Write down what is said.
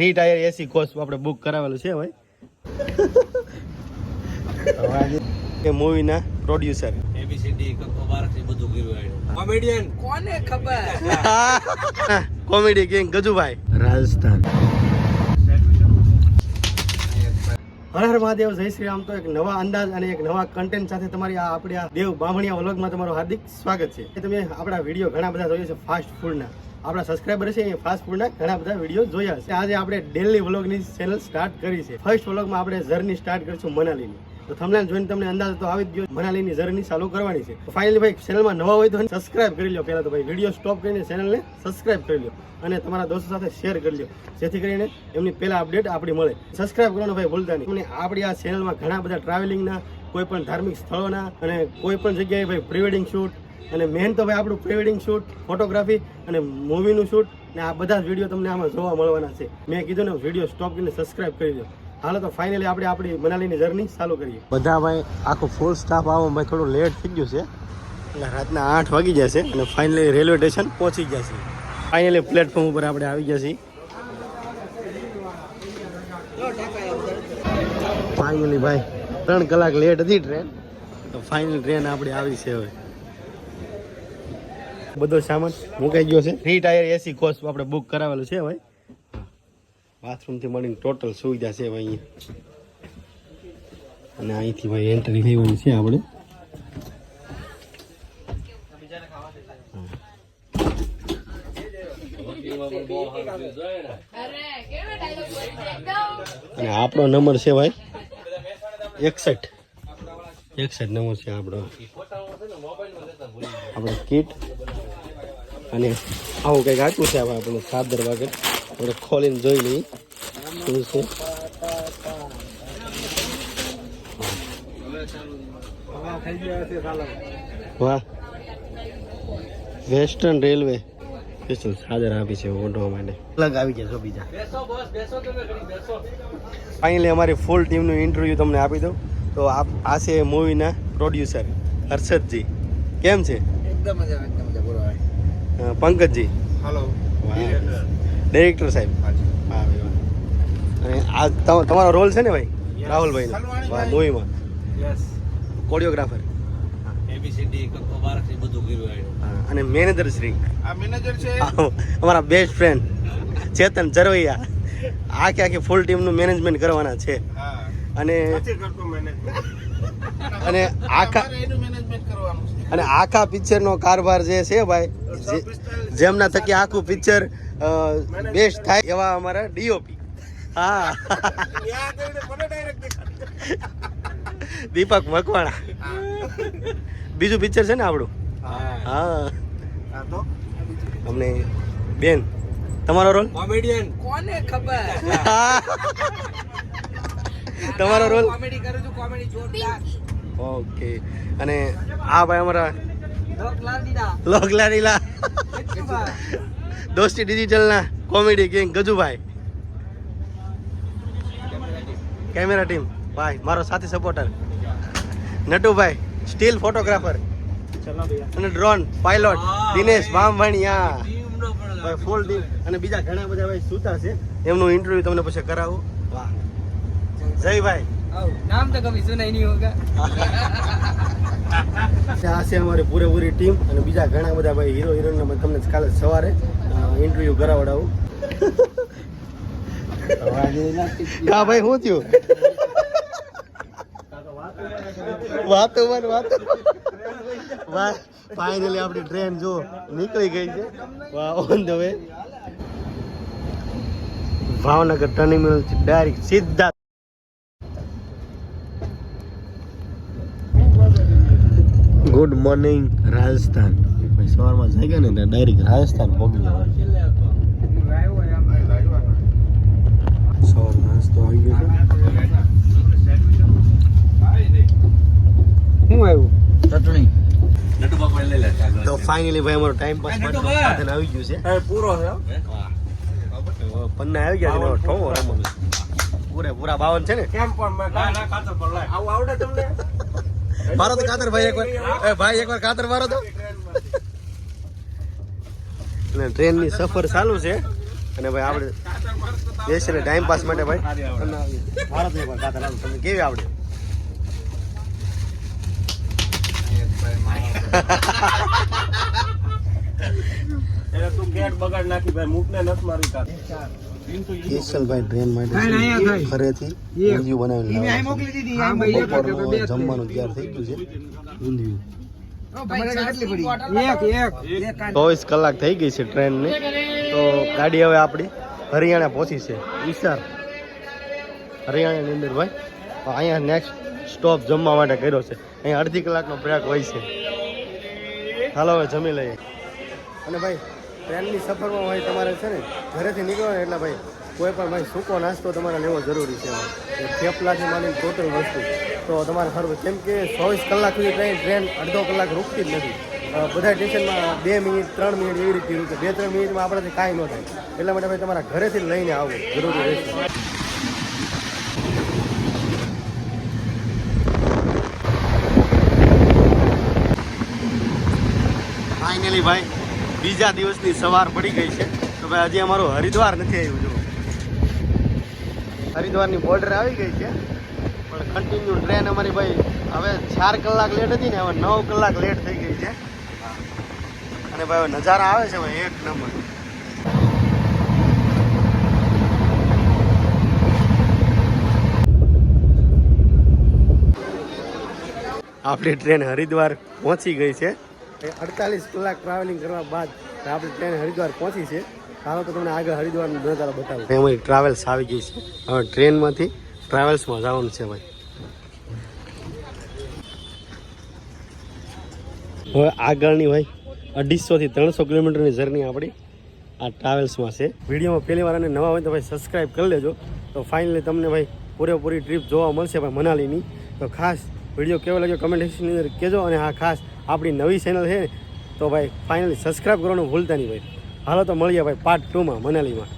Three tier AC course આપણે book કરાવેલું છે ભાઈ. એ મૂવીના પ્રોડ્યુસર એબીસીડી કક્કો બધું કર્યું કોમેડિયન કોને ખબર? Comedy king Gajubhai. રાજસ્થાન. હર હર મહાદેવ, જય શ્રી રામ. તો એક નવા અંદાજ અને એક નવા કન્ટેન્ટ સાથે તમારી આ આપણી આ દેવ બામણિયા વ્લોગમાં તમારું હાર્દિક સ્વાગત છે. તમે આપણા વીડિયો ઘણા બધા જોઈએ છે ફાસ્ટ ફૂડના આપણા સબસ્ક્રાઈબર છે એ ફાસ્ટ ફૂડના ઘણા બધા વીડિયો જોયા છે આજે આપણે ડેલી વ્લોગની ચેનલ સ્ટાર્ટ કરી છે. ફર્સ્ટ વ્લોગમાં આપણે જર્ની સ્ટાર્ટ કરીશું મનાલીની. તો થમલાન જોઈને તમને અંદાજ તો આવી જ ગયો. મનાલીની જર્ની ચાલુ કરવાની છે. ફાઇનલી ભાઈ ચેનલમાં નવા હોય તો સબસ્ક્રાઇબ કરી લો પહેલા તો ભાઈ વીડિયો સ્ટોપ કરીને ચેનલને સબસ્ક્રાઇબ કરી લો અને તમારા દોસ્તો સાથે શેર કરી લો જેથી કરીને એમની પહેલા અપડેટ આપણી મળે. સબસ્ક્રાઇબ કરવાનું ભાઈ ભૂલતા નહીં. અને આપણી આ ચેનલમાં ઘણા બધા ટ્રાવેલિંગના કોઈ પણ ધાર્મિક સ્થળોના અને કોઈ પણ જગ્યાએ ભાઈ પ્રિવેડિંગ શૂટ અને મેન તો ભાઈ આપણું પ્રિવેડિંગ શૂટ ફોટોગ્રાફી અને મૂવીનું શૂટ ને આ બધા જ વીડિયો તમને આમાં જોવા મળવાના છે. મેં કીધું ને વીડિયો સ્ટોપ કરીને સબસ્ક્રાઇબ કરી દો હાલો તો ફાઇનલી આપણે આપણી મનાલીની જર્ની ચાલુ કરીએ. બધા ભાઈ, આખો ફૂલ સ્ટાફ આવવામાં ભાઈ થોડું લેટ થઈ ગયું છે. એટલે રાતના આઠ વાગી જશે અને ફાઇનલી રેલવે સ્ટેશન પહોંચી ગયા છે. ફાઇનલી પ્લેટફોર્મ ઉપર આપણે આવી ગયા છીએ. ફાઇનલી ભાઈ, ત્રણ કલાક લેટ હતી ટ્રેન તો ફાઇનલ ટ્રેન આપણી આવી છે હવે. બધો સામાન મુકાઈ ગયો છે. થ્રી ટાયર એસી કોચ આપણે બુક કરાવેલું છે ભાઈ. બાથરૂમથી મળીને ટોટલ સુવિધા છે ભાઈ. અને અહીંથી ભાઈ એન્ટ્રી લેવાની છે આપણે. અને આપણો નંબર છે ભાઈ એકસઠ. એકસઠ નંબર છે આપણો. આપણે કીટ. અને આવું કંઈક આપ્યું છે હવે આપણે સાદર વાગર. આપણે ખોલીને જોઈ લઈએ શું છે વાહ વેસ્ટર્ન રેલવે સ્ટેશન હાજર આપી છે ઓઢવા માટે અલગ આવી જશો બીજા. ફાઇનલી અમારી ફૂલ ટીમનું ઇન્ટરવ્યૂ તમને આપી દઉં. તો આ આ છે મૂવીના પ્રોડ્યુસર હર્ષદજી. કેમ છે? એકદમ મજા એકદમ મજા બોલો પંકજજી. હાલો ડાયરેક્ટર સાહેબ. હા અને આ તમ- તમારો રોલ છે ને ભાઈ? રાહુલભાઈનો. સલમાણી વાહ ભાઈ. મૂવીમાં કોરિયોગ્રાફર અને મેનેજર શ્રી. અમારા બેસ્ટ ફ્રેન્ડ ચેતન ચરવૈયા આખી આખી ફૂલ ટીમનું મેનેજમેન્ટ કરવાના છે. અને અને આખા અને આખા પિક્ચરનો કારભાર જે છે ભાઈ જેમના થકી આખું પિક્ચર બેસ્ટ થાય એવા અમારા ડીઓપી હા. દીપક મકવાણા. બીજું પિક્ચર છે ને આપણું? હા. હા. હા તો? અમને બેન તમારો રોલ? કોમેડિયન કોને ખબર? તમારો રોલ? કોમેડી કરું છું કોમેડી જોરદાર. ઓકે. અને આ ભાઈ અમારા લોકલાડીલા લાલ દીદા. લોકલા લીલા દોસ્તી ડિજિટલના comedy king Gajubhai. Camera team ભાઈ મારો સાથી સપોર્ટર નટુભાઈ સ્ટીલ ફોટોગ્રાફર અને ડ્રોન પાયલોટ દિનેશ બામવાણિયા. ટીમનો ભાઈ ફૂલ ટીમ અને બીજા ઘણા બધા ભાઈ સૂતા છે. એમનું ઇન્ટરવ્યુ તમને પછી કરાવું. વાહ. જય ભાઈ. નામ તો કભી સુનાઈ નહીં હોગા. આ છે અમારી પૂરેપૂરી ટીમ અને બીજા ઘણા બધા ભાઈ હીરો હિરોઈન તમને કાલે સવારે ઇન્ટરવ્યુ કરાવડાવું. હા, ભાઈ શું થયું? વાતો મન વાતો. ફાઇનલી આપણી ટ્રેન જો નીકળી ગઈ છે. વાહ ઓન ધ વે ભાવનગર ટર્મિનલથી ડાયરેક્ટ સીધા ગુડ મોર્નિંગ રાજસ્થાન. સવારમાં જાય ગયા ને ત્યાં ડાયરેક્ટ રાજસ્થાન પહોંચી ગયા સવાર નાસ્તો આવી ગયો છે. આવ્યું? ચટણી. નટુ બાપા લઈ લે તો ફાઇનલી ભાઈ અમારો ટાઈમ પાસ સાધન આવી ગયું છે. પૂરો છે પન્ના આવી ગયા છે ઠો રમવાનું. પૂરે પૂરા બાવન છે ને? કેમ પણ ખાતર આવું આવડે તમને? મારો તો કાતર ભાઈ એકવાર એ ભાઈ એકવાર કાતર મારો તો. અને ટ્રેનની સફર ચાલુ છે. અને ભાઈ આપણે બેસીને ટાઈમ પાસ માટે ભાઈ તમને કેવી આવડે? એટલે તું ગેટ બગાડ નાખી ભાઈ મૂકને નથી મારી તાર કેશલભાઈ ટ્રેન માટે ફરેથી. ઊંધિયું બનાવીને જમવાનું તૈયાર થઈ ગયું છે. ઊંધિયું. ચોવીસ કલાક થઈ ગઈ છે ટ્રેનની. તો ગાડી હવે આપણી હરિયાણા પહોંચી છે. વિસ્તાર હરિયાણાની અંદર ભાઈ. તો અહીંયા નેક્સ્ટ સ્ટોપ જમવા માટે કર્યો છે. અહીંયા અડધી કલાકનો બ્રેક હોય છે. હાલો હવે જમી લઈએ. અને ભાઈ ટ્રેનની સફરમાં હોય તમારે છે ને ઘરેથી નીકળો ને એટલે ભાઈ કોઈ પણ ભાઈ સૂકો નાસ્તો તમારે લેવો જરૂરી છે. થેપલાથી માની ટોટલ વસ્તુ. તો તમારે સારું કેમ કે ચોવીસ કલાક સુધી ટ્રેન ટ્રેન અડધો કલાક રૂકતી જ નથી. બધા સ્ટેશનમાં બે મિનિટ ત્રણ મિનિટ એવી રીતે રૂકે. બે, ત્રણ મિનિટમાં આપણાથી કાંઈ ન થાય. એટલા માટે ભાઈ તમારા ઘરેથી લઈને આવવું જરૂરી રહેશે. ફાઇનલી ભાઈ, બીજા દિવસની સવાર પડી ગઈ છે. તો ભાઈ હજી અમારું હરિદ્વાર નથી આવ્યું હરિદ્વારની બોર્ડર આવી ગઈ છે. પણ કન્ટિન્યુ ટ્રેન અમારી ભાઈ હવે ચાર કલાક લેટ હતી ને, હવે નવ કલાક લેટ થઈ ગઈ છે. અને ભાઈ હવે નજારા આવે છે ભાઈ, એક નંબર. આપણી ટ્રેન હરિદ્વાર પહોંચી ગઈ છે. અડતાલીસ કલાક ટ્રાવેલિંગ કરવા બાદ આપણી ટ્રેન હરિદ્વાર પહોંચી છે. ચાલો તો તમને આગળ હરિદ્વાર નજારો બતાવું. અમારી ટ્રાવેલ્સ આવી ગઈ છે. હવે ટ્રેનમાંથી ટ્રાવેલ્સમાં જવાનું છે ભાઈ. હવે આગળની ભાઈ અઢીસોથી ત્રણસો કિલોમીટરની જર્ની આપણી આ ટ્રાવેલ્સમાં છે. વિડીયોમાં પહેલી વાર નવા હોય તો ભાઈ સબસ્ક્રાઈબ કરી લેજો. તો ફાઇનલી તમને ભાઈ પૂરેપૂરી ટ્રીપ જોવા મળશે ભાઈ મનાલીની. તો ખાસ વીડિયો કેવો લાગ્યો કમેન્ટ સેક્શનની અંદર કહેજો. અને હા, ખાસ આપણી નવી ચેનલ છે તો ભાઈ ફાઇનલી સબસ્ક્રાઈબ કરવાનું ભૂલતા નહીં ભાઈ. હાલો તો મળીએ ભાઈ પાર્ટ ટુમાં મનાલીમાં.